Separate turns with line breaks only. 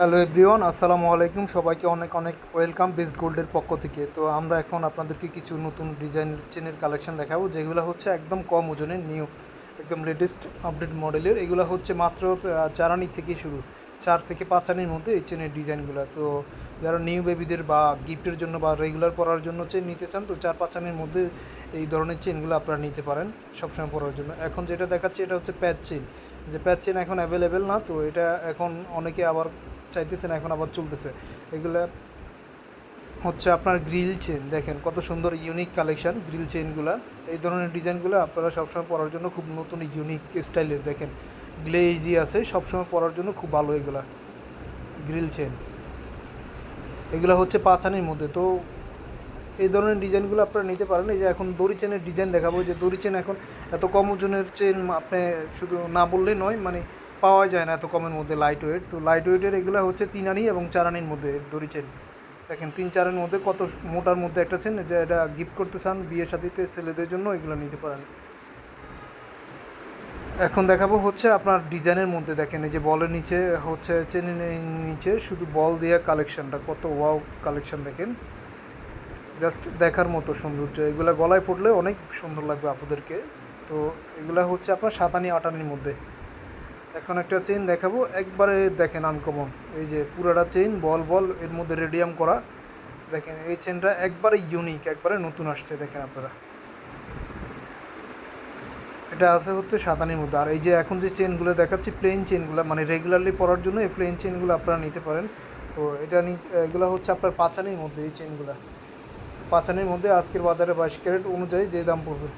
Hello everyone আসসালামু আলাইকুম। সবাইকে অনেক অনেক ওয়েলকাম বেস্ট গোল্ডের পক্ষ থেকে। তো আমরা এখন আপনাদেরকে কিছু নতুন ডিজাইনের চেনের কালেকশন দেখাবো যেগুলো হচ্ছে একদম কম ওজনের নিউ একদম লেটেস্ট আপডেট মডেলের। এগুলো হচ্ছে মাত্র আহ, চারানি থেকে শুরু চার থেকে পাঁচ আনির মধ্যে এই চেনের ডিজাইনগুলো। তো যারা নিউ বেবিদের বা গিফটের জন্য বা রেগুলার পরার জন্য চেন নিতে চান তো চার পাঁচ আনির মধ্যে এই ধরনের চেনগুলো আপনারা নিতে পারেন সবসময় পরার জন্য। এখন যেটা দেখাচ্ছি এটা হচ্ছে প্যাচ চেন। যে প্যাচ চেন এখন অ্যাভেলেবেল না তো এটা এখন অনেকে আবার চাইতেছেন এখন আবার চলতেছে। এগুলো হচ্ছে আপনার গ্রিল চেন দেখেন কত সুন্দর ইউনিক কালেকশন গ্রিল চেনগুলো এই ধরনের ডিজাইনগুলো আপনারা সবসময় পরার জন্য খুব নতুন ইউনিক স্টাইলের দেখেন। গ্লেজি আছে, সবসময় পরার জন্য খুব ভালো এগুলা গ্রিল চেন এগুলো হচ্ছে পাঁচানির মধ্যে, তো এই ধরনের ডিজাইনগুলো আপনারা নিতে পারেন। এই যে এখন দড়ি চেনের ডিজাইন দেখাবো যে দড়ি চেন এখন এত কম ওজনের চেন আপনি শুধু না বললে নয় মানে পাওয়া যায় না এত কমের মধ্যে লাইট ওয়েট তো লাইট ওয়েটের এগুলো হচ্ছে তিন আনি এবং চার আনির মধ্যে দড়ি চেন দেখেন, তিন চারের মধ্যে কত মোটার মধ্যে একটা চেন যে এটা গিফট করতে চান বিয়ে সাথীতে, ছেলেদের জন্য এগুলো নিতে পারেন। এখন দেখাবো হচ্ছে আপনার ডিজাইনের মধ্যে। দেখেন, এই যে বলের নিচে হচ্ছে চেনের নিচে শুধু বল দিয়ে কালেকশানটা কত ওয়াও কালেকশন দেখেন। জাস্ট দেখার মতো সৌন্দর্য। এগুলো গলায় পড়লে অনেক সুন্দর লাগবে আপনাদেরকে। তো এগুলো হচ্ছে আপনার সাতানি আটানির মধ্যে। এখন একটা চেইন দেখাবো। একবারে দেখেন আনকমন এই যে পুরাটা চেইন বল বল, এর মধ্যে রেডিয়াম করা। দেখেন, এই চেনটা একবারে ইউনিক একবারে নতুন আসছে, দেখেন আপনারা। এটা আছে হচ্ছে সাতানির মধ্যে। আর এই যে এখন যে চেনগুলো দেখাচ্ছি প্লেন চেনগুলো মানে রেগুলারলি পরার জন্য এই প্লেন চেনগুলো আপনারা নিতে পারেন। তো এটা এগুলো হচ্ছে আপনার পাঁচানির মধ্যে, এই চেনগুলো পাঁচানির মধ্যে আজকের বাজারে বাইশ ক্যারেট অনুযায়ী যে দাম পড়বে।